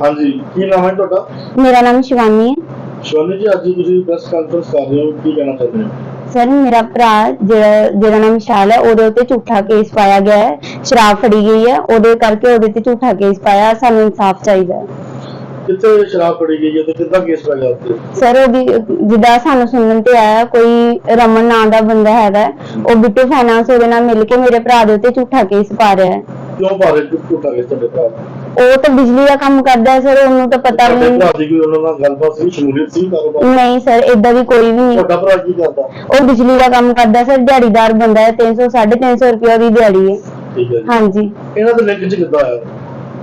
ਹਾਂਜੀ ਕੀ ਨਾਮ ਹੈ ਤੁਹਾਡਾ? ਮੇਰਾ ਨਾਮ ਸ਼ਿਵਾਨੀ ਹੈ। ਸ਼ਵਾਨੀ ਜੀ ਅੱਜ ਤੁਸੀਂ ਪ੍ਰੈਸ ਕਾਨਫਰੰਸ ਕਰ ਰਹੇ ਹੋ ਕੀ ਕਹਿਣਾ ਚਾਹੁੰਦੇ ਹੋ? ਸਰ ਮੇਰਾ ਭਰਾ ਜਿਹੜਾ ਜਿਹਦਾ ਨਾਮ ਵਿਸ਼ਾਲ ਹੈ ਉਹਦੇ ਉੱਤੇ ਝੂਠਾ ਕੇਸ ਪਾਇਆ ਗਿਆ ਹੈ। ਸ਼ਰਾਬ ਫੜੀ ਗਈ ਹੈ ਉਹਦੇ ਕਰਕੇ ਉਹਦੇ ਤੇ ਝੂਠਾ ਕੇਸ ਪਾਇਆ ਸਾਨੂੰ ਇਨਸਾਫ ਚਾਹੀਦਾ ਹੈ। ਕਿੱਥੇ ਸ਼ਰਾਬ ਫੜੀ ਗਈ ਹੈ ਤੇ ਕਿੱਦਾਂ ਕੇਸ ਗਿਆ ਉੱਤੇ ਸਰ ਉਹਦੀ ਜਿੱਦਾਂ ਸਾਨੂੰ ਸੁਣਨ ਤੇ ਆਇਆ ਕੋਈ ਰਮਨ ਨਾਂ ਦਾ ਬੰਦਾ ਹੈਗਾ ਹੈ, ਉਹ ਬਿੱਟੂ ਫਾਈਨਾਂਸ ਉਹਦੇ ਨਾਲ ਮਿਲ ਕੇ ਮੇਰੇ ਭਰਾ ਦੇ ਉੱਤੇ ਝੂਠਾ ਕੇਸ ਪਾ ਰਿਹਾ ਹੈ। ਕਿਉਂ ਪਾ ਰਹੇ ਝੂਠਾ ਕੇਸ ਤੁਹਾਡੇ ਭਰਾ ਉਹ ਤਾਂ ਬਿਜਲੀ ਦਾ ਕੰਮ ਕਰਦਾ ਹੈ ਸਰ ਉਹਨੂੰ ਤਾਂ ਪਤਾ ਵੀ ਤੁਹਾਡੇ ਨਹੀਂ ਭਰਾ ਦੀ ਕੋਈ ਉਹਨਾਂ ਨਾਲ ਗੱਲਬਾਤ ਸੀ ਸ਼ਮੂਲੀਅਤ ਸੀ ਕਾਰੋਬਾਰ? ਨਹੀਂ ਸਰ ਇਦਾਂ ਦੀ ਕੋਈ ਵੀ ਨਹੀਂ। ਤੁਹਾਡਾ ਭਰਾ ਕੀ ਕਰਦਾ? ਉਹ ਬਿਜਲੀ ਦਾ ਕੰਮ ਕਰਦਾ ਸਰ ਦਿਹਾੜੀਦਾਰ ਬੰਦਾ ਹੈ 300 350 ਰੁਪਏ ਦੀ ਦਿਹਾੜੀ ਹੈ। ਠੀਕ ਹੈ ਜੀ। ਹਾਂਜੀ। ਇਹਨਾਂ ਦੇ ਲਿੰਕ ਚ ਕਿੱਦਾਂ ਆਇਆ?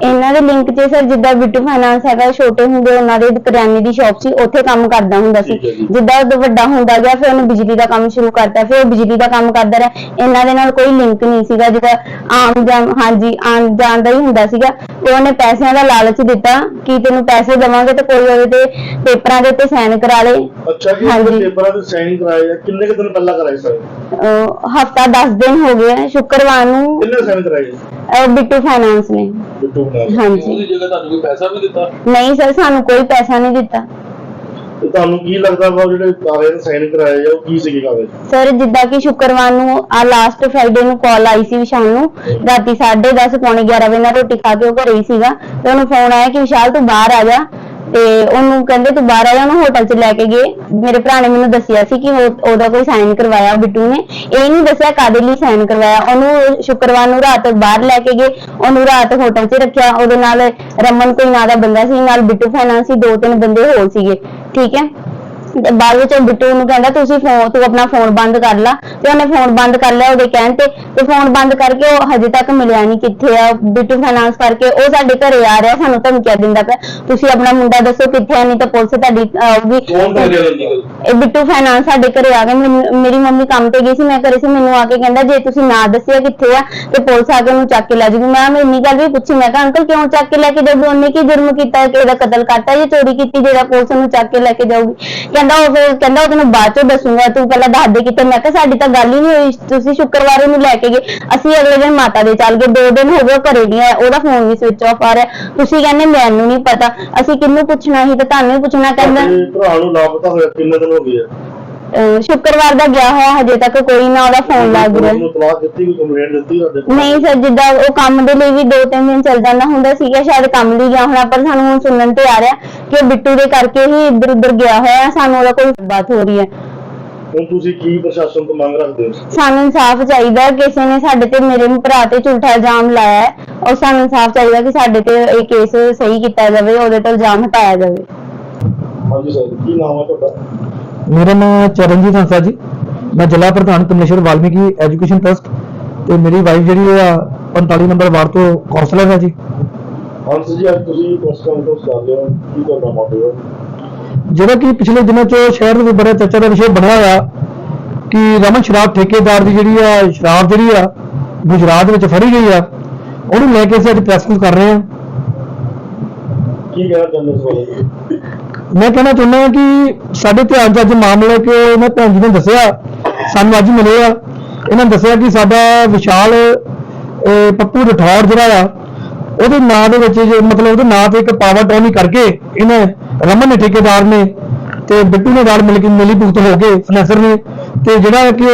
ਇਹਨਾਂ ਦੇ ਲਿੰਕ 'ਚ ਸਰ ਜਿੱਦਾਂ ਬਿੱਟੂ ਫਾਈਨਾਂਸ ਹੈਗਾ ਛੋਟੇ ਹੁੰਦੇ ਉਹਨਾਂ ਦੇ ਕਰਿਆਨੇ ਦੀ ਸ਼ਾਪ ਸੀ ਉੱਥੇ ਕੰਮ ਕਰਦਾ ਹੁੰਦਾ ਸੀ। ਠੀਕ ਹੈ ਜੀ। ਜਿੱਦਾਂ ਉਹ ਵੱਡਾ ਹੁੰਦਾ ਗਿਆ ਫਿਰ ਉਹਨੇ ਬਿਜਲੀ ਦਾ ਕੰਮ ਸ਼ੁਰੂ ਕਰਤਾ ਫਿਰ ਉਹ ਬਿਜਲੀ ਦਾ ਕੰਮ ਕਰਦਾ ਰਿਹਾ। ਇਹਨਾਂ ਦੇ ਨਾਲ ਕੋਈ ਲਿੰਕ ਨਹੀਂ ਸੀਗਾ ਜਿੱਦਾਂ ਆਮ ਜਾਮ ਹਾਂਜੀ ਆਮ ਜਾਣ ਦਾ ਹੀ ਹੁੰਦਾ ਸੀਗਾ। ਤੇ ਉਹਨੇ ਪੈਸਿਆਂ ਦਾ ਲਾਲਚ ਦਿੱਤਾ ਕਿ ਤੈਨੂੰ ਪੈਸੇ ਦੇਵਾਂਗੇ ਤੇ ਕੋਈ ਉਹਦੇ ਤੇ ਪੇਪਰਾਂ ਦੇ ਉੱਤੇ ਸਾਈਨ ਕਰਾ ਲੇ। ਅੱਛਾ ਜੀ ਹਾਂਜੀ। ਪੇਪਰਾਂ ਤੇ ਸਾਈਨ ਕਰਾਏ ਆ ਕਿੰਨੇ ਕੁ ਦਿਨ ਪਹਿਲਾਂ ਕਰਾਏ ਸਰ? ਹਫਤਾ 10 ਦਿਨ ਹੋ ਗਏ ਆ, ਸ਼ੁੱਕਰਵਾਰ ਨੂੰ ਕਿੰਨੇ ਸਾਈਨ ਕਰਾਏ? ਅਹ, ਬਿੱਟੂ ਫਾਈਨਾਂਸ ਨੇ। ਬਿੱਟੂ ਨਾਲ ਹਾਂਜੀ। ਉਹਦੀ ਜਗ੍ਹਾ ਤੁਹਾਨੂੰ ਕੋਈ ਪੈਸਾ ਵੀ ਦਿੱਤਾ? ਨਹੀਂ ਸਰ ਸਾਨੂੰ ਕੋਈ ਪੈਸਾ ਨਹੀਂ ਦਿੱਤਾ। ਤੇ ਤੁਹਾਨੂੰ ਕੀ ਲੱਗਦਾ ਵਾ ਉਹ ਜਿਹੜੇ ਕਾਗਜ਼ ਨੇ ਸਾਈਨ ਕਰਾਏ ਆ ਉਹ ਕੀ ਸੀਗੇ ਕਾਗਜ਼? ਸਰ ਜਿੱਦਾਂ ਕਿ ਸ਼ੁੱਕਰਵਾਰ ਨੂੰ ਆ ਲਾਸਟ ਫਰਾਈਡੇ ਨੂੰ ਕਾਲ ਆਈ ਸੀ ਵਿਸ਼ਾਲ ਨੂੰ। ਰਾਤੀ 10:30 ਪੌਣੇ 11 ਵਜੇ ਨਾਲ ਰੋਟੀ ਖਾ ਕੇ ਉਹ ਘਰੇ ਹੀ ਸੀਗਾ। ਤੇ ਉਹਨੂੰ ਫੋਨ ਆਇਆ ਕਿ ਵਿਸ਼ਾਲ ਤੂੰ ਬਾਹਰ ਆ ਜਾ। ਤੇ ਉਹਨੂੰ ਕਹਿੰਦੇ ਤੂੰ ਬਾਹਰ ਆ ਜਾ, ਉਹਨੂੰ ਹੋਟਲ 'ਚ ਲੈ ਕੇ ਗਏ। ਮੇਰੇ ਭਰਾ ਨੇ ਮੈਨੂੰ ਦੱਸਿਆ ਸੀ ਕਿ ਉਹ- ਉਹਦਾ ਕੋਈ ਸਾਈਨ ਕਰਵਾਇਆ, ਬਿੱਟੂ ਨੇ। ਇਹ ਨਹੀਂ ਦੱਸਿਆ ਕਾਦੇ ਲਈ ਸਾਈਨ ਕਰਵਾਇਆ। ਉਹਨੂੰ ਸ਼ੁੱਕਰਵਾਰ ਨੂੰ ਰਾਤ ਬਾਹਰ ਲੈ ਕੇ ਗਏ, ਉਹਨੂੰ ਰਾਤ ਹੋਟਲ 'ਚ ਰੱਖਿਆ। ਉਹਦੇ ਨਾਲ ਰਮਨ ਕੋਈ ਨਾਂ ਦਾ ਬੰਦਾ ਸੀ, ਨਾਲ ਬਿੱਟੂ ਫਾਈਨਾਂਸ ਸੀ, ਦੋ ਤਿੰਨ ਬੰਦੇ ਹੋਰ ਸੀਗੇ। ਠੀਕ ਹੈ? ਬਾਅਦ ਵਿੱਚ ਉਹ ਬਿੱਟੂ ਨੂੰ ਕਹਿੰਦਾ ਤੁਸੀਂ ਫੋਨ ਤੂੰ ਆਪਣਾ ਫੋਨ ਬੰਦ ਕਰ ਲਾ। ਤੇ ਉਹਨੇ ਫੋਨ ਬੰਦ ਕਰ ਲਿਆ ਉਹਦੇ ਕਹਿਣ ਤੇ ਤੇ ਫੋਨ ਬੰਦ ਕਰਕੇ ਉਹ ਹਜੇ ਤੱਕ ਮਿਲਿਆ ਨਹੀਂ ਕਿੱਥੇ ਆ। ਬਿੱਟੂ ਫਾਈਨਾਂਸ ਕਰਕੇ ਉਹ ਸਾਡੇ ਘਰੇ ਆ ਰਿਹਾ ਸਾਨੂੰ ਧਮਕੀਆਂ ਦਿੰਦਾ ਪਿਆ ਤੁਸੀਂ ਆਪਣਾ ਮੁੰਡਾ ਦੱਸੋ ਕਿੱਥੇ ਆ ਨਹੀਂ ਤਾਂ ਪੁਲਿਸ ਤੁਹਾਡੀ ਆਊਗੀ ਇਹ ਬਿੱਟੂ ਫਾਈਨਾਂਸ ਸਾਡੇ ਘਰੇ ਆ ਗਿਆ। ਮੈਨੂੰ- ਮੇਰੀ ਮੰਮੀ ਕੰਮ ਤੇ ਗਈ ਸੀ ਮੈਂ ਘਰੇ ਸੀ ਮੈਨੂੰ ਆ ਕੇ ਕਹਿੰਦਾ ਜੇ ਤੁਸੀਂ ਨਾ ਦੱਸਿਆ ਕਿੱਥੇ ਆ ਤੇ ਪੁਲਿਸ ਆ ਕੇ ਉਹਨੂੰ ਚੱਕ ਕੇ ਲੈ ਜਾਊਗੀ ਮੈਂ ਮੈਂ ਇੰਨੀ ਗੱਲ ਵੀ ਪੁੱਛੀ ਮੈਂ ਕਿਹਾ ਅੰਕਲ ਕਿਉਂ ਚੱਕ ਕੇ ਲੈ ਕੇ ਜਾਊਗੀ? ਉਹਨੇ ਕੀ ਜੁਰਮ ਕੀਤਾ ਹੈ ਕਿ ਇਹਦਾ ਕਤਲ ਕਰਤਾ ਜਾਂ ਚੋਰੀ ਕੀਤੀ ਜਿਹੜਾ ਪੁਲਿਸ ਉਹਨੂੰ ਚੱਕ ਕੇ ਲੈ ਕੇ ਜਾਊਗੀ? ਕਹਿੰਦਾ ਉਹ ਫਿਰ ਕਹਿੰਦਾ ਉਹ ਤੈਨੂੰ ਬਾਅਦ ਚੋਂ ਦੱਸੂਗਾ ਤੂੰ ਪਹਿਲਾਂ ਦੱਸ ਦੇ ਕਿਤੇ। ਮੈਂ ਕਿਹਾ ਸਾਡੀ ਤਾਂ ਗੱਲ ਹੀ ਨਹੀਂ ਹੋਈ ਤੁਸੀਂ ਸ਼ੁੱਕਰਵਾਰ ਨੂੰ ਲੈ ਕੇ ਗਏ। ਅਸੀਂ ਅਗਲੇ ਦਿਨ ਮਾਤਾ ਦੇ ਚੱਲ ਗਏ ਦੋ ਦਿਨ ਹੋ ਗਏ ਉਹ ਘਰੇ ਨਹੀਂ ਆਇਆ ਉਹਦਾ ਫੋਨ ਵੀ ਸਵਿਚ ਆਫ ਆ ਰਿਹਾ। ਤੁਸੀਂ ਕਹਿੰਦੇ ਮੈਨੂੰ ਨਹੀਂ ਪਤਾ ਅਸੀਂ ਕਿਹਨੂੰ ਪੁੱਛਣਾ ਸੀ ਤੇ ਤੁਹਾਨੂੰ ਹੀ ਪੁੱਛਣਾ ਕਹਿੰਦਾ। ਭਰਾ ਨੂੰ ਲਾਪਤਾ ਹੋਇਆ ਕਿੰਨੇ ਦਿਨ ਹੋ ਗਏ ਆ। ਅਹ ਸ਼ੁੱਕਰਵਾਰ ਦਾ ਗਿਆ ਹੋਇਆ ਹਜੇ ਤੱਕ ਕੋਈ ਨਾ ਉਹਦਾ ਫੋਨ ਲੱਗ ਰਿਹਾ ਉਹਨੂੰ ਤਲਾਕ ਦਿੱਤੀ ਕੋਈ ਕੰਪਲੇਂਟ ਦਿੱਤੀ ਤੁਹਾਡੇ ਕੋਲ? ਨਹੀਂ ਸਰ ਜਿੱਦਾਂ ਉਹ ਕੰਮ ਦੇ ਲਈ ਵੀ ਦੋ ਤਿੰਨ ਦਿਨ ਚੱਲ ਜਾਂਦਾ ਹੁੰਦਾ ਸੀਗਾ ਸ਼ਾਇਦ ਕੰਮ ਲਈ ਗਿਆ ਹੋਣਾ ਪਰ ਸਾਨੂੰ ਹੁਣ ਸੁਣਨ ਤੇ ਆ ਰਿਹਾ ਕਿ ਉਹ ਬਿੱਟੂ ਦੇ ਕਰਕੇ ਹੀ ਇੱਧਰ ਉੱਧਰ ਗਿਆ ਹੋਇਆ। ਸਾਨੂੰ ਉਹਦਾ ਕੋਈ ਬਾਤ ਹੋ ਰਹੀ ਹੈ ਹੁਣ ਤੁਸੀਂ ਕੀ ਪ੍ਰਸ਼ਾਸਨ ਤੋਂ ਮੰਗ ਰੱਖਦੇ ਹੋ ਸਾਨੂੰ ਇਨਸਾਫ ਚਾਹੀਦਾ ਹੈ। ਕਿਸੇ ਨੇ ਸਾਡੇ ਤੇ ਮੇਰੇ ਭਰਾ ਤੇ ਝੂਠਾ ਇਲਜ਼ਾਮ ਲਾਇਆ ਹੈ ਔਰ ਸਾਨੂੰ ਇਨਸਾਫ ਚਾਹੀਦਾ ਕਿ ਸਾਡੇ ਤੇ ਇਹ ਕੇਸ ਸਹੀ ਕੀਤਾ ਜਾਵੇ ਉਹਦੇ ਤੋਂ ਇਲਜ਼ਾਮ ਹਟਾਇਆ ਜਾਵੇ ਹਾਂਜੀ ਸਰ ਕੀ ਨਾਮ ਹੈ ਤੁਹਾਡਾ ਮੇਰਾ ਨਾਮ ਚਰਨਜੀਤ ਹੰਸਾ ਜੀ। ਮੈਂ ਜ਼ਿਲ੍ਹਾ ਪ੍ਰਧਾਨ ਕਮਿਸ਼ਨਰ ਵਾਲਮੀਕੀ ਐਜੂਕੇਸ਼ਨ ਟਰਸਟ ਤੇ ਮੇਰੀ ਵਾਈਫ ਜਿਹੜੀ ਆ 45 ਨੰਬਰ ਵਾਰਡ ਤੋਂ ਕਾਉਂਸਲਰ ਹੈ ਜੀ। ਹੰਸ ਜੀ ਅੱਜ ਤੁਸੀਂ ਪ੍ਰੈਸ ਕਾਨਫਰੰਸ ਕਰ ਰਹੇ ਹੋ। ਕੀ ਤੁਹਾਡਾ ਮੋਟਿਵ ਹੈ? ਜਿਹੜਾ ਕਿ ਪਿਛਲੇ ਦਿਨਾਂ 'ਚ ਸ਼ਹਿਰ ਦੇ ਵਿੱਚ ਬੜਾ ਚਰਚਾ ਦਾ ਵਿਸ਼ੇ ਬਣਿਆ ਹੋਇਆ ਕਿ ਰਮਨ ਸ਼ਰਾਬ ਠੇਕੇਦਾਰ ਦੀ ਜਿਹੜੀ ਆ ਸ਼ਰਾਬ ਜਿਹੜੀ ਆ ਗੁਜਰਾਤ ਵਿੱਚ ਫੜੀ ਗਈ ਆ ਉਹਨੂੰ ਲੈ ਕੇ ਅਸੀਂ ਅੱਜ ਪ੍ਰੈਸ ਕਾਨਫਰੰਸ ਕਰ ਰਹੇ ਹਾਂ। ਕੀ ਕਹਿਣਾ ਚਾਹੁੰਦੇ ਇਸ ਬਾਰੇ? ਮੈਂ ਕਹਿਣਾ ਚਾਹੁੰਦਾ ਕਿ ਸਾਡੇ ਧਿਆਨ 'ਚ ਅੱਜ ਮਾਮਲੇ ਕਿ ਇਹਨਾਂ ਭੈਣ ਜੀ ਨੇ ਦੱਸਿਆ, ਸਾਨੂੰ ਅੱਜ ਮਿਲੇ ਆ ਇਹਨਾਂ ਨੇ ਦੱਸਿਆ ਕਿ ਸਾਡਾ ਵਿਸ਼ਾਲ ਪੱਪੂ ਰਠੌੜ ਜਿਹੜਾ ਆ, ਉਹਦੇ ਨਾਂ ਦੇ ਵਿੱਚ ਜੇ ਮਤਲਬ ਉਹਦੇ ਨਾਂ ਤੇ ਇੱਕ ਪਾਵਰ ਟੌਨੀ ਕਰਕੇ ਇਹਨੇ ਰਮਨ ਨੇ ਠੇਕੇਦਾਰ ਨੇ ਤੇ ਬਿੱਟੂ ਨੇ ਨਾਲ ਮਿਲ ਕੇ ਮਿਲੀ ਭੁਗਤ ਹੋ ਕੇ ਫਾਈਨੈਂਸਰ ਨੇ ਤੇ ਜਿਹੜਾ ਕਿ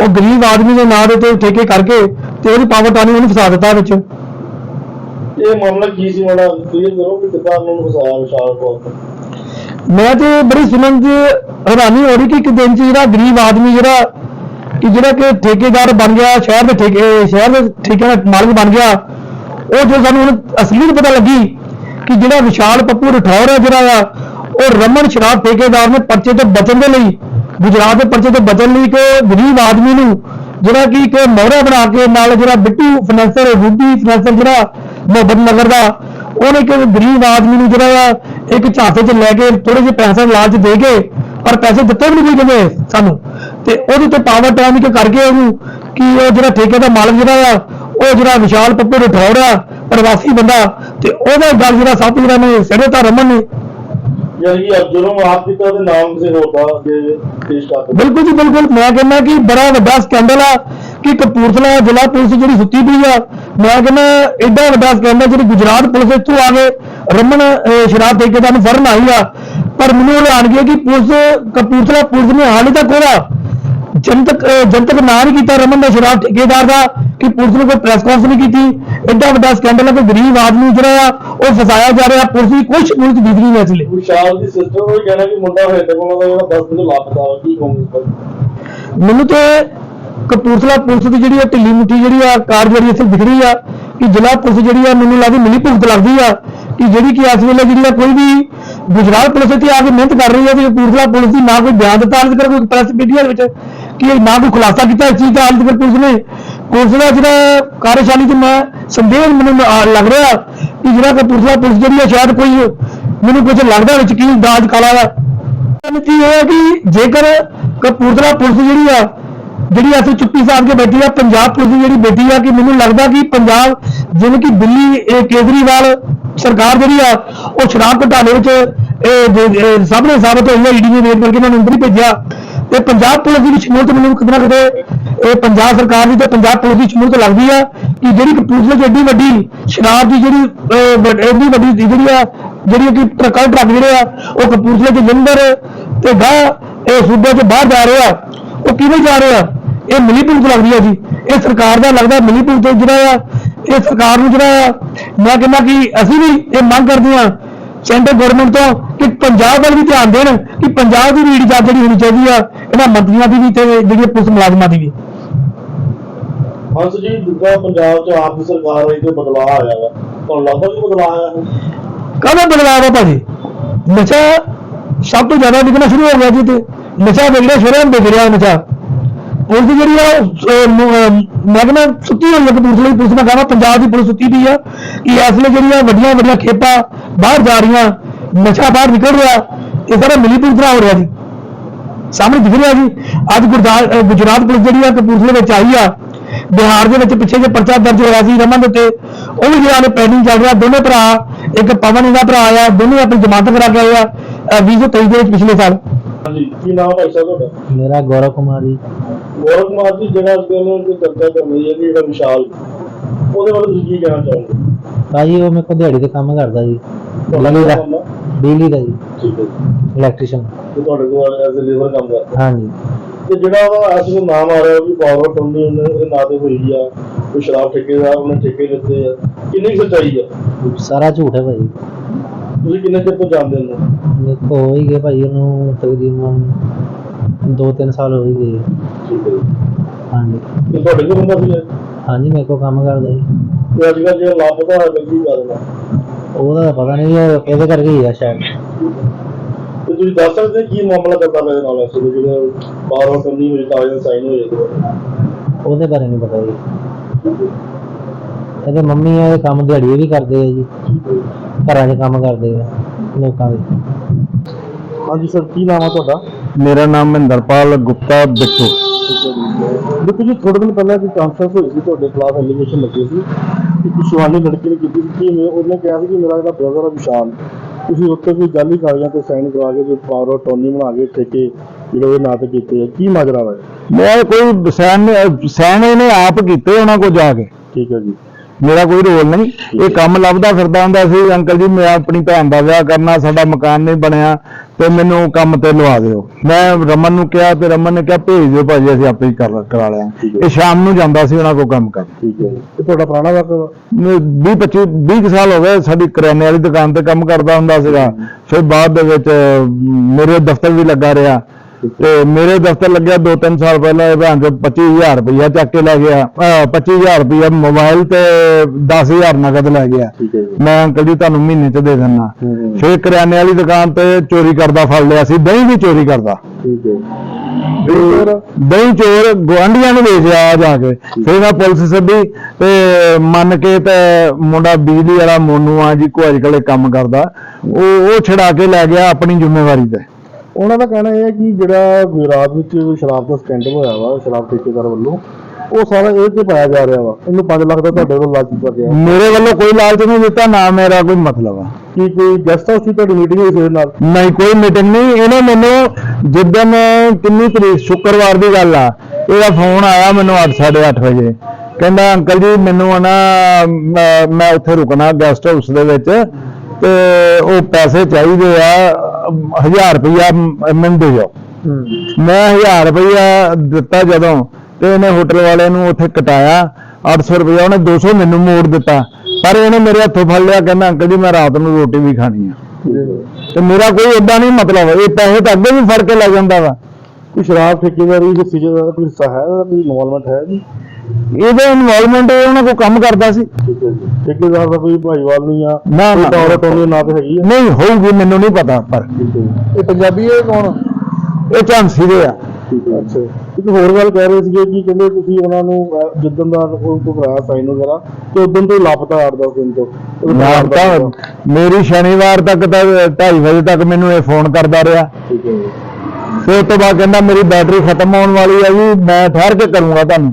ਉਹ ਗਰੀਬ ਆਦਮੀ ਦੇ ਨਾਂ ਦੇ ਤੇ ਠੇਕੇ ਕਰਕੇ ਤੇ ਉਹਦੀ ਪਾਵਰ ਟੋਨੀ ਉਹਨੂੰ ਫਸਾ ਦਿੱਤਾ ਵਿੱਚ। ਇਹ ਮਾਮਲਾ ਕੀ ਸੀ? ਮਾੜਾ ਕਲੀਅਰ ਕਰੋ ਕਿ ਕਿੱਦਾਂ ਉਹਨਾਂ ਨੂੰ ਫਸਾਇਆ ਵਿਸ਼ਾਲ ਕੌਰ ਮੈਂ ਤੇ ਬੜੀ ਸੁਣਨ ਚ ਹੈਰਾਨੀ ਹੋ ਰਹੀ ਕਿ ਇੱਕ ਦਿਨ ਚ ਜਿਹੜਾ ਗਰੀਬ ਆਦਮੀ ਜਿਹੜਾ ਕਿ ਜਿਹੜਾ ਕਿ ਠੇਕੇਦਾਰ ਬਣ ਗਿਆ, ਸ਼ਹਿਰ ਦੇ ਠੇਕੇ, ਸ਼ਹਿਰ ਦੇ ਠੇਕੇ ਦਾ ਮਾਲਕ ਬਣ ਗਿਆ, ਉਹ ਜੋ ਸਾਨੂੰ ਹੁਣ ਅਸਲੀਅਤ ਪਤਾ ਲੱਗੀ ਕਿ ਜਿਹੜਾ ਵਿਸ਼ਾਲ ਪੱਪੂ ਰਠੌਰ ਹੈ ਜਿਹੜਾ ਆ, ਉਹ ਰਮਨ ਸ਼ਰਾਬ ਠੇਕੇਦਾਰ ਨੇ ਪਰਚੇ ਤੋਂ ਬਚਣ ਦੇ ਲਈ, ਗੁਜਰਾਤ ਦੇ ਪਰਚੇ ਤੋਂ ਬਚਣ ਲਈ ਇੱਕ ਗਰੀਬ ਆਦਮੀ ਨੂੰ ਜਿਹੜਾ ਕਿ ਇੱਕ ਮੋਹਰਾ ਬਣਾ ਕੇ ਨਾਲ ਜਿਹੜਾ ਬਿੱਟੂ ਫਾਈਨੈਂਸਰ ਰੂਬੀ ਫਾਈਨੈਂਸਰ ਜਿਹੜਾ ਮੁਹੱਬਤ ਨਗਰ ਦਾ, ਉਹਨੇ ਕਿ ਗਰੀਬ ਆਦਮੀ ਨੂੰ ਜਿਹੜਾ ਆ ਇੱਕ ਝਾਂਸੇ 'ਚ ਲੈ ਕੇ ਥੋੜੇ ਜਿਹੇ ਪੈਸੇ ਲਾਲਚ ਦੇ ਕੇ ਪਰ ਪੈਸੇ ਦਿੱਤੇ ਵੀ ਨਹੀਂ ਕਿਤੇ ਸਾਨੂੰ। ਤੇ ਉਹਦੇ ਤੇ ਪਾਵਰ ਟ੍ਰਾਂਸਫਰ ਕਰਕੇ ਉਹਨੂੰ ਕਿ ਉਹ ਜਿਹੜਾ ਠੇਕੇ ਦਾ ਮਾਲਕ ਜਿਹੜਾ ਆ ਉਹ ਜਿਹੜਾ ਵਿਸ਼ਾਲ ਪੱਪੂ ਰਠੌੜ ਆ ਪ੍ਰਵਾਸੀ ਬੰਦਾ ਤੇ ਉਹਦਾ ਗੱਲ ਜਿਹੜਾ ਸੱਤ ਜਿਹੜਾ ਨੇ ਸਿਰੇ ਤਾਂ ਰਮਨ ਨੇ। ਯਾਨੀ ਅਬ ਜੁਰਮ ਆਪ ਕੀਤਾ ਉਹਦੇ ਨਾਮ ਕਿਸੇ ਹੋਰ ਦਾ ਅੱਗੇ ਪੇਸ਼ ਕਰ ਬਿਲਕੁਲ ਜੀ ਬਿਲਕੁਲ। ਮੈਂ ਕਹਿੰਦਾ ਕਿ ਬੜਾ ਵੱਡਾ ਸਕੈਂਡਲ ਆ। ਕਿ ਕਪੂਰਥਲਾ ਜ਼ਿਲ੍ਹਾ ਪੁਲਿਸ ਜਿਹੜੀ ਸੁੱਤੀ ਪਈ ਆ ਮੈਂ ਕਹਿੰਦਾ ਐਡਾ ਵੱਡਾ ਸਕੈਂਡਲ ਜਿਹੜੀ ਗੁਜਰਾਤ ਪੁਲਿਸ ਇੱਥੋਂ ਆ ਕੇ ਰਮਨ ਸ਼ਰਾਬ ਠੇਕੇਦਾਰ ਨੂੰ ਫੜਨ ਆਈ ਆ। ਪਰ ਮੈਨੂੰ ਆਣ ਗਿਆ ਕਿ ਪੁਲਿਸ ਕਪੂਰਥਲਾ ਪੁਲਿਸ ਨੇ ਹਾਲੇ ਤੱਕ ਉਹਦਾ ਜਨਤਕ ਜਨਤਕ ਨਾਂ ਨਹੀਂ ਕੀਤਾ ਰਮਨ ਦਾ ਸ਼ਰਾਬ ਠੇਕੇਦਾਰ ਦਾ ਕਿ ਪੁਲਿਸ ਨੇ ਕੋਈ ਪ੍ਰੈਸ ਕਾਨਫਰੰਸ ਨਹੀਂ ਕੀਤੀ। ਐਡਾ ਵੱਡਾ ਸਕੈਂਡਲ ਹੈ ਕਿ ਗਰੀਬ ਆਦਮੀ ਜਿਹੜਾ ਆ ਉਹ ਫਸਾਇਆ ਜਾ ਰਿਹਾ ਪੁਲਿਸ ਦੀ ਕੁਝ ਪੁਲਿਸ ਦੀ ਨਹੀਂ ਲਈ। ਵਿਸ਼ਾਲ ਦੀ ਸਿਸਟਰ ਉਹ ਕਹਿਣਾ ਕਿ ਮੁੰਡਾ ਹੋਇਆ ਤੇ ਕੋਲ ਦਾ ਜਿਹੜਾ 10 ਦਿਨ ਲਾਪਤਾ ਕੀ ਕਹੋਗੇ? ਮੈਨੂੰ ਤੇ ਕਪੂਰਥਲਾ ਪੁਲਿਸ ਦੀ ਜਿਹੜੀ ਆ ਢਿੱਲੀ ਮੁੱਠੀ ਜਿਹੜੀ ਆ, ਕਾਰ ਜਿਹੜੀ ਇੱਥੇ ਦਿਖ ਰਹੀ ਆ, ਕਿ ਜ਼ਿਲ੍ਹਾ ਪੁਲਿਸ ਜਿਹੜੀ ਆ, ਮੈਨੂੰ ਲੱਗਦੀ ਮਿਲੀ ਭੁਗਤ ਲੱਗਦੀ ਆ, ਕਿ ਜਿਹੜੀ ਕਿ ਇਸ ਵੇਲੇ ਜਿਹੜੀ ਆ ਕੋਈ ਵੀ ਗੁਜਰਾਤ ਪੁਲਿਸ ਇੱਥੇ ਆ ਕੇ ਮਿਹਨਤ ਕਰ ਰਹੀ ਆ, ਤੇ ਕਪੂਰਥਲਾ ਪੁਲਿਸ ਦੀ ਨਾ ਕੋਈ ਬਿਆਨ ਦਿੱਤਾ ਹਾਲੇ ਤੱਕ ਕੋਈ ਪ੍ਰੈਸ ਮੀਡੀਆ ਦੇ ਵਿੱਚ ਕਿ ਨਾ ਕੋਈ ਖੁਲਾਸਾ ਕੀਤਾ ਇਸ ਚੀਜ਼ ਦਾ, ਹਾਲੇ ਤੱਕ ਪੁਲਿਸ ਨੇ। ਪੁਲਿਸ ਦਾ ਜਿਹੜਾ ਕਾਰਜਸ਼ਾਲੀ ਤੇ ਮੈਂ ਸੰਦੇਹ ਮੈਨੂੰ ਲੱਗ ਰਿਹਾ ਕਿ ਜਿਹੜਾ ਕਪੂਰਥਲਾ ਪੁਲਿਸ ਜਿਹੜੀ ਆ, ਸ਼ਾਇਦ ਕੋਈ ਮੈਨੂੰ ਕੁਝ ਲੱਗਦਾ ਵਿੱਚ ਕੀ ਦਾਜ ਕਾਲਾ ਦਾ। ਗੱਲ ਕੀ ਹੈ ਕਿ ਜੇਕਰ ਕਪੂਰਥਲਾ ਪੁਲਿਸ ਜਿਹੜੀ ਆ ਜਿਹੜੀ ਅਸੀਂ ਚੁੱਪੀ ਸਾਧ ਕੇ ਬੈਠੀ ਆ ਪੰਜਾਬ ਪੁਲਿਸ ਦੀ ਜਿਹੜੀ ਬੇਟੀ ਆ ਕਿ ਮੈਨੂੰ ਲੱਗਦਾ ਕਿ ਪੰਜਾਬ ਜਿਵੇਂ ਕਿ ਦਿੱਲੀ ਇਹ ਕੇਜਰੀਵਾਲ ਸਰਕਾਰ ਜਿਹੜੀ ਆ ਉਹ ਸ਼ਰਾਬ ਘਟਾਲੇ ਵਿੱਚ ਇਹ ਜੇ- ਇਹ ਸਾਹਮਣੇ ਸਾਬਤ ਹੋਈ ਹੈ ਈਡੀ ਨੇ ਰੇਡ ਕਰਕੇ ਇਹਨਾਂ ਨੂੰ ਅੰਦਰ ਹੀ ਭੇਜਿਆ। ਤੇ ਪੰਜਾਬ ਪੁਲਿਸ ਦੀ ਸ਼ਮੂਲਤ ਮੈਨੂੰ ਕਿਤੇ ਨਾ ਕਿਤੇ ਇਹ ਪੰਜਾਬ ਸਰਕਾਰ ਦੀ ਤੇ ਪੰਜਾਬ ਪੁਲਿਸ ਦੀ ਸ਼ਮੂਲਤ ਲੱਗਦੀ ਆ ਕਿ ਜਿਹੜੀ ਕਪੂਰਥਲੇ 'ਚ ਐਡੀ ਵੱਡੀ ਸ਼ਰਾਬ ਦੀ ਜਿਹੜੀ ਅਹ, ਵੱਡੀ ਜਿਹੜੀ ਆ ਜਿਹੜੀ ਕਿ ਟਰੱਕਾਂ ਟਰੱਕ ਜਿਹੜੇ ਆ ਉਹ ਕਪੂਰਥਲੇ 'ਚ ਜਲੰਧਰ ਤੇ ਗਾਹ ਇਹ ਸੂਬੇ 'ਚ ਬਾਹਰ ਜਾ ਰਹੇ ਆ। ਉਹ ਕਿਵੇਂ ਜਾ ਰਹੇ ਆ? ਇਹ ਮਿਲੀ ਭੁਗਤ ਲੱਗਦੀ ਆ ਜੀ ਇਹ ਸਰਕਾਰ ਦਾ ਲੱਗਦਾ ਮਿਲੀ ਭੁਗਤ ਜਿਹੜਾ ਆ ਇਹ ਸਰਕਾਰ ਨੂੰ ਜਿਹੜਾ ਆ ਮੈਂ ਕਹਿੰਦਾ ਕਿ ਅਸੀਂ ਵੀ ਇਹ ਮੰਗ ਕਰਦੇ ਆ ਸੈਂਟਰ ਗਵਰਨਮੈਂਟ ਤੋਂ ਕਿ ਪੰਜਾਬ ਵੱਲ ਵੀ ਧਿਆਨ ਦੇਣ ਕਿ ਪੰਜਾਬ ਦੀ ਰੀਡ ਜਾਂਚ ਜਿਹੜੀ ਹੋਣੀ ਚਾਹੀਦੀ ਆ ਇਹਨਾਂ ਮੰਤਰੀਆਂ ਦੀ ਵੀ ਤੇ ਜਿਹੜੀ ਪੁਲਿਸ ਮੁਲਾਜ਼ਮਾਂ ਦੀ ਵੀ। ਹੰਸ ਜੀ ਜਿੱਦਾਂ ਪੰਜਾਬ 'ਚ ਆਪ ਦੀ ਸਰਕਾਰ ਆਈ ਤੇ ਬਦਲਾਅ ਆਇਆ ਵਾ। ਤੁਹਾਨੂੰ ਲੱਗਦਾ ਕਿ ਬਦਲਾਅ ਆਇਆ ਹੈ ਕਾਹਦਾ ਬਦਲਾਅ ਆ ਭਾਜੀ? ਨਸ਼ਾ ਸਭ ਤੋਂ ਜ਼ਿਆਦਾ ਵਿਕਣਾ ਸ਼ੁਰੂ ਹੋ ਗਿਆ ਜੀ ਤੇ ਨਸ਼ਾ ਵਿਕਣਾ ਸ਼ੁਰੂ ਹੋ ਗਿਆ ਨਸ਼ਾ। ਪੁਲਿਸ ਦੀ ਜਿਹੜੀ ਆ ਉਹ, ਅਹ, ਮ- ਅਹ, ਮੈਂ ਕਹਿੰਦਾ ਸੁੱਤੀ ਹੋਈ ਹੈ ਕਪੂਰਥਲੇ ਦੀ ਪੁਲਿਸ ਮੈਂ ਕਹਾਂ ਪੰਜਾਬ ਦੀ ਪੁਲਿਸ ਸੁੱਤੀ ਪਈ ਆ ਕਿ ਇਸ ਵੇਲੇ ਜਿਹੜੀਆਂ ਵੱਡੀਆਂ ਵੱਡੀਆਂ ਖੇਪਾਂ ਬਾਹਰ ਜਾ ਰਹੀਆਂ ਨਸ਼ਾ ਬਾਹਰ ਨਿਕਲ ਰਿਹਾ ਇਹ ਸਾਰਾ ਮਿਲੀ ਭੁਗਤਣਾ ਹੋ ਰਿਹਾ ਜੀ। ਸਾਹਮਣੇ ਦਿਖ ਰਿਹਾ ਜੀ ਅੱਜ ਗੁਜਰਾਤ ਪੁਲਿਸ ਜਿਹੜੀ ਆ ਕਪੂਰਥਲੇ ਵਿੱਚ ਆਈ ਆ ਬਿਹਾਰ ਦੇ ਵਿੱਚ ਪਿੱਛੇ ਜੇ ਪਰਚਾ ਦਰਜ ਹੋਇਆ ਸੀ ਰਮਨ ਦੇ ਉੱਤੇ ਉਹ ਵੀ ਜਿਹੜਾ ਨੇ ਪੈਂਡਿੰਗ ਚੱਲ ਰਿਹਾ ਦੋਨੇ ਭਰਾ ਇੱਕ ਪਵਨ ਦਾ ਭਰਾ ਆ ਦੋਨੇ ਆਪਣੀ ਜ਼ਮਾਨਤ ਕਰਾ ਕੇ ਆਏ ਆ ਅਹ 2023 ਦੇ ਵਿੱਚ ਪਿਛਲੇ ਸਾਲ। ਹਾਂਜੀ ਕੀ ਨਾਮ ਭਾਈ ਸਾਹਿਬ ਤੁਹਾਡਾ? ਮੇਰਾ ਗੌਰਵ ਕੁਮਾਰ ਜੀ। ਗੌਰਵ ਕੁਮਾਰ ਜੀ ਜਿਹੜਾ ਅੱਜ ਕੱਲ੍ਹ ਨੂੰ ਚਰਚਾ ਕਰ ਰਹੀ ਹੈ ਜਿਹੜਾ ਵਿਸ਼ਾਲ ਉਹਦੇ ਬਾਰੇ ਤੁਸੀਂ ਕੀ ਕਹਿਣਾ ਚਾਹੋਗੇ? ਭਾਜੀ ਉਹ ਮੇਰੇ ਕੋਲ ਦਿਹਾੜੀ ਤੇ ਕੰਮ ਕਰਦਾ ਜੀ। ਬਿਜਲੀ ਦਾ? ਬਿਜਲੀ ਦਾ ਜੀ। ਠੀਕ ਹੈ ਜੀ। ਇਲੈਕਟ੍ਰੀਸ਼ੀਅਨ ਤੇ ਤੁਹਾਡੇ ਕੋਲ ਐਜ਼ ਅ ਲੇਬਰ ਕੰਮ ਕਰਦਾ। ਹਾਂਜੀ। ਤੇ ਜਿਹੜਾ ਉਹਦਾ ਅੱਜ ਨੂੰ ਨਾਮ ਆ ਰਿਹਾ ਵੀ ਪਾਵਰ ਉਹਨੇ ਉਹਦੇ ਨਾਂ ਤੇ ਹੋਈ ਆ ਕੋਈ ਸ਼ਰਾਬ ਠੇਕੇਦਾਰ ਉਹਨੇ ਠੇਕੇ ਲਿੱਤੇ ਆ। ਕਿੰਨੀ ਕੁ ਸੱਚਾਈ ਆ? ਸਾਰਾ ਝੂਠ ਹੈ ਭਾਜੀ। ਤੁਸੀਂ ਕਿੰਨੇ ਚਿਰ ਤੋਂ ਜਾਣਦੇ ਹੋ ਮੇਰੇ ਕੋ ਹੋ ਹੀ ਗਏ ਭਾਜੀ ਉਹਨੂੰ ਤਕਰੀਬਨ 2-3 ਸਾਲ ਹੋ ਹੀ ਗਏ। ਠੀਕ ਹੈ ਜੀ। ਹਾਂਜੀ। ਤੇ ਤੁਹਾਡੇ ਕੋਲ ਹੁੰਦਾ ਸੀ ਇਹ? ਹਾਂਜੀ ਮੇਰੇ ਕੋ ਕੰਮ ਕਰਦਾ ਜੀ। ਤੇ ਅੱਜ ਕੱਲ੍ਹ ਜਿਹੜਾ ਲਾਪਤਾ ਹੋਇਆ ਕੀ ਕਰਨਾ ਉਹਦਾ ਤਾਂ ਪਤਾ ਨਹੀਂ ਉਹ ਇਹਦੇ ਕਰਕੇ ਹੀ ਆ ਸ਼ਾਇਦ। ਤੇ ਤੁਸੀਂ ਦੱਸ ਸਕਦੇ ਕੀ ਮਾਮਲਾ ਕਰਦਾ ਮੇਰੇ ਨਾਲ ਇਸ ਵੇਲੇ ਜਿਹੜਾ ਪਾਵਰ ਟੋਨੀ ਹੋਈ ਕਾਗਜ਼ ਸਾਈਨ ਹੋਏ ਤੇ ਉਹਦੇ ਬਾਰੇ ਨਹੀਂ ਪਤਾ ਜੀ। ਇਹਦੇ ਮੰਮੀ ਆ ਇਹ ਕੰਮ ਦਿਹਾੜੀ ਵੀ ਕਰਦੇ ਆ ਜੀ। ਘਰਾਂ 'ਚ ਕੰਮ ਕਰਦੇ ਆ ਲੋਕਾਂ ਦੇ। ਹਾਂਜੀ ਸਰ ਕੀ ਨਾਮ ਆ ਤੁਹਾਡਾ? ਮੇਰਾ ਨਾਮ ਮਹਿੰਦਰਪਾਲ ਗੁਪਤਾ ਬਿੱਟੂ। ਦੇਖੋ ਜੀ ਥੋੜੇ ਦਿਨ ਪਹਿਲਾਂ ਇੱਕ ਕਾਨਫਰੰਸ ਹੋਈ ਸੀ ਤੁਹਾਡੇ ਖਿਲਾਫ ਐਲੀਗੇਸ਼ਨ ਲੱਗੇ ਸੀ ਕਿ ਸ਼ਿਵਾਨੀ ਲੜਕੀ ਨੇ ਕੀਤੀ ਸੀ ਕਿ ਮੈਂ ਉਹਨੇ ਕਿਹਾ ਸੀ ਕਿ ਮੇਰਾ ਜਿਹੜਾ ਬ੍ਰਦਰ ਆ ਵਿਸ਼ਾਲ। ਤੁਸੀਂ ਉੱਤੇ ਕੋਈ ਜਾਲੀ ਕਾਗਜ਼ਾਂ ਤੇ ਸਾਈਨ ਕਰਾ ਕੇ ਕੋਈ ਪਾਵਰ ਟੋਨੀ ਬਣਾ ਕੇ ਠੇਕੇ ਜਿਹੜੇ ਉਹਦੇ ਨਾਂ ਤੇ ਕੀਤੇ ਆ ਕੀ ਮਾਜਰਾ ਵਾ ਇਹ? ਮੈਂ ਕੋਈ ਸੈਨ ਸੈਨ ਇਹਨੇ ਆਪ ਕੀਤੇ ਉਹਨਾਂ ਕੋਲ ਜਾ ਕੇ। ਠੀਕ ਹੈ ਜੀ। ਮੇਰਾ ਕੋਈ ਰੋਲ ਨਹੀਂ। ਇਹ ਕੰਮ ਲੱਭਦਾ ਫਿਰਦਾ ਹੁੰਦਾ ਸੀ ਅੰਕਲ ਜੀ ਮੈਂ ਆਪਣੀ ਭੈਣ ਦਾ ਵਿਆਹ ਕਰਨਾ ਸਾਡਾ ਮਕਾਨ ਨਹੀਂ ਬਣਿਆ। ਤੇ ਮੈਨੂੰ ਕੰਮ ਤੇ ਲਵਾ ਦਿਓ। ਮੈਂ ਰਮਨ ਨੂੰ ਕਿਹਾ ਤੇ ਰਮਨ ਨੇ ਕਿਹਾ ਭੇਜ ਦਿਓ ਭਾਜੀ ਅਸੀਂ ਆਪੇ ਹੀ ਕਰ ਕਰਾ ਲਿਆ। ਠੀਕ ਹੈ। ਇਹ ਸ਼ਾਮ ਨੂੰ ਜਾਂਦਾ ਸੀ ਉਹਨਾਂ ਕੋਲ ਕੰਮ ਕਰਨ। ਠੀਕ ਹੈ ਜੀ। ਤੇ ਤੁਹਾਡਾ ਪੁਰਾਣਾ ਵਾਕਾ ਵਾ? 20 25 20 ਕੁ ਸਾਲ ਹੋ ਗਏ ਸਾਡੀ ਕਰਿਆਨੇ ਵਾਲੀ ਦੁਕਾਨ ਤੇ ਕੰਮ ਕਰਦਾ ਹੁੰਦਾ ਸੀਗਾ। ਫਿਰ ਬਾਅਦ ਦੇ ਵਿੱਚ ਅਮ, ਮੇਰੇ ਦਫ਼ਤਰ ਵੀ ਲੱਗਾ ਰਿਹਾ। ਤੇ ਮੇਰੇ ਦਫ਼ਤਰ ਲੱਗਿਆ 2-3 ਸਾਲ ਪਹਿਲਾਂ ਇਹ ਭੈਣ ਚੋ 25000 ਰੁਪਇਆ ਚੱਕ ਕੇ ਲੈ ਗਿਆ। ਅਹ 25000 ਰੁਪਇਆ ਮੋਬਾਈਲ ਤੇ 10000 ਨਗਦ ਲੈ ਗਿਆ। ਜੀ। ਮੈਂ ਅੰਕਲ ਜੀ ਤੁਹਾਨੂੰ ਮਹੀਨੇ ਚ ਦੇ ਹੂੰ। ਫਿਰ ਕਰਿਆਨੇ ਵਾਲੀ ਦੁਕਾਨ ਤੇ ਚੋਰੀ ਕਰਦਾ ਫੜ ਲਿਆ ਸੀ ਦਹੀਂ ਵੀ ਚੋਰੀ ਕਰਦਾ। ਦਹੀਂ ਚੋਰ? ਗਵਾਂਢੀਆਂ ਨੂੰ ਵੇਚਿਆ ਆ ਜਾ ਕੇ। ਫਿਰ ਮੈਂ ਪੁਲਿਸ ਸੱਦੀ ਤੇ ਮੰਨ ਕੇ ਤੇ ਮੁੰਡਾ ਬਿਜਲੀ ਵਾਲਾ ਮੋਨੂ ਆ ਜੀ ਕੋ ਅੱਜ ਇਹ ਕੰਮ ਕਰਦਾ। ਉਹ ਉਹ ਛਡਾ ਕੇ ਲੈ ਗਿਆ ਆਪਣੀ ਜ਼ਿੰਮੇਵਾਰੀ ਤੇ। ਉਹਨਾਂ ਦਾ ਕਹਿਣਾ ਇਹ ਹੈ ਕਿ ਜਿਹੜਾ ਗੁਜਰਾਤ ਵਿੱਚ ਸ਼ਰਾਬ ਦਾ ਸਕੈਂਡਲ ਹੋਇਆ ਵਾ ਸ਼ਰਾਬ ਠੇਕੇਦਾਰ ਵੱਲੋਂ ਉਹ ਸਾਰਾ ਇਹ ਤੇ ਪਾਇਆ ਜਾ ਰਿਹਾ ਵਾ। ਇਹਨੂੰ 5 ਲੱਖ ਦਾ ਤੁਹਾਡੇ ਵੱਲੋਂ ਲਾਲਚ ਦਿੱਤਾ ਗਿਆ। ਮੇਰੇ ਵੱਲੋਂ ਕੋਈ ਲਾਲਚ ਨਹੀਂ ਦਿੱਤਾ ਨਾ ਮੇਰਾ ਕੋਈ ਮਤਲਬ ਆ। ਕੀ ਕੋਈ ਗੈਸਟ ਹਾਊਸ ਦੀ ਤੁਹਾਡੀ ਮੀਟਿੰਗ ਹੋਈ ਸੀ ਨਾਲ? ਨਹੀਂ ਕੋਈ ਮੀਟਿੰਗ ਨਹੀਂ। ਇਹਨੇ ਮੈਨੂੰ ਜਿੱਦਣ ਕਿੰਨੀ ਤਰੀਕ ਸ਼ੁੱਕਰਵਾਰ ਦੀ ਗੱਲ ਆ ਇਹਦਾ ਫੋਨ ਆਇਆ ਮੈਨੂੰ 8:30 ਵਜੇ। ਕਹਿੰਦਾ ਅੰਕਲ ਜੀ ਮੈਨੂੰ ਨਾ ਮੈਂ ਉੱਥੇ ਰੁਕਣਾ ਗੈਸਟ ਹਾਊਸ ਦੇ ਵਿੱਚ ਤੇ ਉਹ ਪੈਸੇ ਚਾਹੀਦੇ ਆ 1000 ਰੁਪਇਆ ਮੈਨੂੰ ਦੇ ਜਾਓ ਮੈਂ 1000 ਰੁਪਇਆ ਦਿੱਤਾ ਜਦੋਂ ਤੇ ਇਹਨੇ ਹੋਟਲ ਵਾਲੇ ਨੂੰ ਉੱਥੇ ਕਟਾਇਆ 800 ਰੁਪਇਆ ਉਹਨੇ 200 ਮੈਨੂੰ ਮੋੜ ਦਿੱਤਾ। ਪਰ ਇਹਨੇ ਮੇਰੇ ਹੱਥੋਂ ਫੜ ਲਿਆ, ਕਹਿੰਦਾ, ਅੰਕਲ ਜੀ, ਮੈਂ ਰਾਤ ਨੂੰ ਰੋਟੀ ਵੀ ਖਾਣੀ ਆ। ਤੇ ਮੇਰਾ ਕੋਈ ਏਦਾਂ ਨਹੀਂ ਮਤਲਬ, ਇਹ ਪੈਸੇ ਤਾਂ ਅੱਗੇ ਵੀ ਫੜ ਕੇ ਲੈ ਜਾਂਦਾ ਵਾ। ਕੋਈ ਸ਼ਰਾਬ ਠੇਕੇਦਾਰੀ ਦੇ ਸੀਜੇ ਦਾ ਕੋਈ ਹਿੱਸਾ ਹੈ ਇਹਦਾ ਕੋਈ ਇਨਵੋਲਵਮੈਂਟ ਹੈ ਜੀ? ਇਹਦੇ ਇਨਵੋਲਵਮੈਂਟ ਉਹਨਾਂ ਕੋਲ ਕੰਮ ਕਰਦਾ ਸੀ। ਠੀਕ ਹੈ ਜੀ। ਠੇਕੇਦਾਰ ਦਾ ਕੋਈ ਭਾਈਵਾਲ ਨਹੀਂ ਆ ਨਾ ਕੋਈ ਨਾ। ਦੌਲਤ ਉਹਦੇ ਨਾਂ ਤੇ ਹੈਗੀ ਆ। ਨਹੀਂ ਹੋਊਗੀ ਮੈਨੂੰ ਨਹੀਂ ਪਤਾ ਪਰ। ਇਹ ਪੰਜਾਬੀ ਹੈ ਕੌਣ? ਇਹ ਝਾਂਸੀ ਦੇ ਆ। ਠੀਕ ਹੈ ਅੱਛਾ। ਇੱਕ ਹੋਰ ਗੱਲ ਕਹਿ ਰਹੇ ਸੀਗੇ ਕਿ ਕਹਿੰਦੇ ਤੁਸੀਂ ਉਹਨਾਂ ਨੂੰ ਅਹ, ਜਿੱਦਣ ਦਾ ਉਹ ਤੋਂ ਕਰਾਇਆ ਸਾਈਨ ਵਗੈਰਾ ਤੇ ਉਦੋਂ ਤੋਂ ਹੀ ਲਾਪਤਾ 8-10 ਦਿਨ ਤੋਂ। ਉਹਦਾ ਮੈਂ ਪਰਿਵਾਰ ਦਾ ਤਾਂ ਮੇਰੀ ਸ਼ਨੀਵਾਰ ਤੱਕ ਤਾਂ 2:30 ਵਜੇ ਤੱਕ ਮੈਨੂੰ ਇਹ ਫੋਨ ਕਰਦਾ ਰਿਹਾ। ਠੀਕ ਹੈ ਜੀ। ਫਿਰ ਉਸ ਤੋਂ ਬਾਅਦ ਕਹਿੰਦਾ ਮੇਰੀ ਬੈਟਰੀ ਖਤਮ ਹੋਣ ਵਾਲੀ ਹੈ ਜੀ ਮੈਂ ਠਹਿਰ ਕੇ ਕਰੂੰਗਾ ਤੁਹਾਨੂੰ।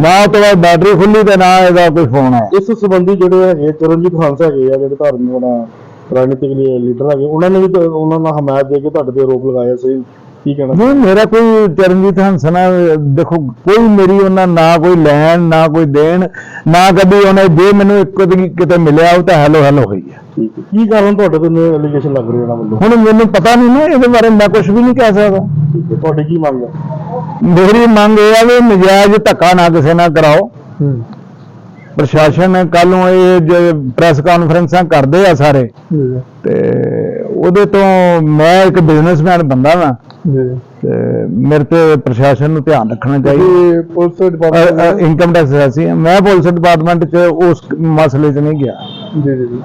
ਨਾ ਤੋਂ ਬੈਟਰੀ ਖੁੱਲੀ ਤੇ ਨਾ ਇਹਦਾ ਕੋਈ ਫੋਨ ਆਇਆ ਇਸ ਸੰਬੰਧੀ ਜਿਹੜੇ ਹੈਗੇ ਚਰਨਜੀਤ ਹੰਸ ਹੈਗੇ ਆ ਜਿਹੜੇ ਧਾਰਮਿਕ ਉਹਨਾਂ ਰਾਜਨੀਤਿਕ ਲੀਡਰ ਹੈਗੇ ਉਹਨਾਂ ਨੇ ਵੀ ਤਾਂ ਉਹਨਾਂ ਨਾਲ ਹਮਾਇਤ ਦੇ ਕੇ ਤੁਹਾਡੇ ਤੇ ਆਰੋਪ ਲਗਾਇਆ ਸੀ। ਕੀ ਕਹਿਣਾ? ਨਹੀਂ ਮੇਰਾ ਕੋਈ ਚਰਨਜੀਤ ਹੰਸ ਨਾਲ ਦੇਖੋ ਕੋਈ ਮੇਰੀ ਉਹਨਾਂ ਨਾ ਕੋਈ ਲੈਣ ਨਾ ਕੋਈ ਦੇਣ ਨਾ ਕਦੀ ਉਹਨੇ ਜੇ ਮੈਨੂੰ ਇੱਕ ਵਾਰੀ ਕਿਤੇ ਮਿਲਿਆ ਉਹ ਤਾਂ ਹੈਲੋ ਹੈਲੋ ਹੋਈ ਹੈ। ਠੀਕ ਹੈ। ਕੀ ਕਾਰਨ ਤੁਹਾਡੇ ਤੇ ਐਲੀਗੇਸ਼ਨ ਲੱਗ ਰਹੇ ਉਹਨਾਂ ਵੱਲੋਂ? ਹੁਣ ਮੈਨੂੰ ਪਤਾ ਨਹੀਂ ਨਾ ਇਹਦੇ ਬਾਰੇ ਮੈਂ ਕੁਝ ਵੀ ਨਹੀਂ ਕਹਿ ਸਕਦਾ। ਠੀਕ ਹੈ ਤੁਹਾਡੀ ਕੀ ਮੰਗ ਹੈ? ਮੇਰੀ ਮੰਗ ਇਹ ਆ ਵੀ ਨਜਾਇਜ਼ ਧੱਕਾ ਨਾ ਕਿਸੇ ਨਾਲ ਕਰਾਓ। ਪ੍ਰਸ਼ਾਸਨ ਕੱਲ ਨੂੰ ਇਹ ਜੋ ਪ੍ਰੈਸ ਕਾਨਫਰੰਸਾਂ ਕਰਦੇ ਆ ਸਾਰੇ ਤੇ ਉਹਦੇ ਤੋਂ ਮੈਂ ਇੱਕ ਬਿਜ਼ਨਸਮੈਨ ਬੰਦਾ ਵਾਂ। ਤੇ ਮੇਰੇ ਤੇ ਪ੍ਰਸ਼ਾਸਨ ਨੂੰ ਧਿਆਨ ਰੱਖਣਾ ਚਾਹੀਦਾ। ਪੁਲਿਸ ਇਨਕਮ ਟੈਕਸ ਐਸੀ ਮੈਂ ਪੁਲਿਸ ਡਿਪਾਰਟਮੈਂਟ ਚ ਉਸ ਮਸਲੇ 'ਚ ਨਹੀਂ ਗਿਆ। ਜੀ ਜੀ।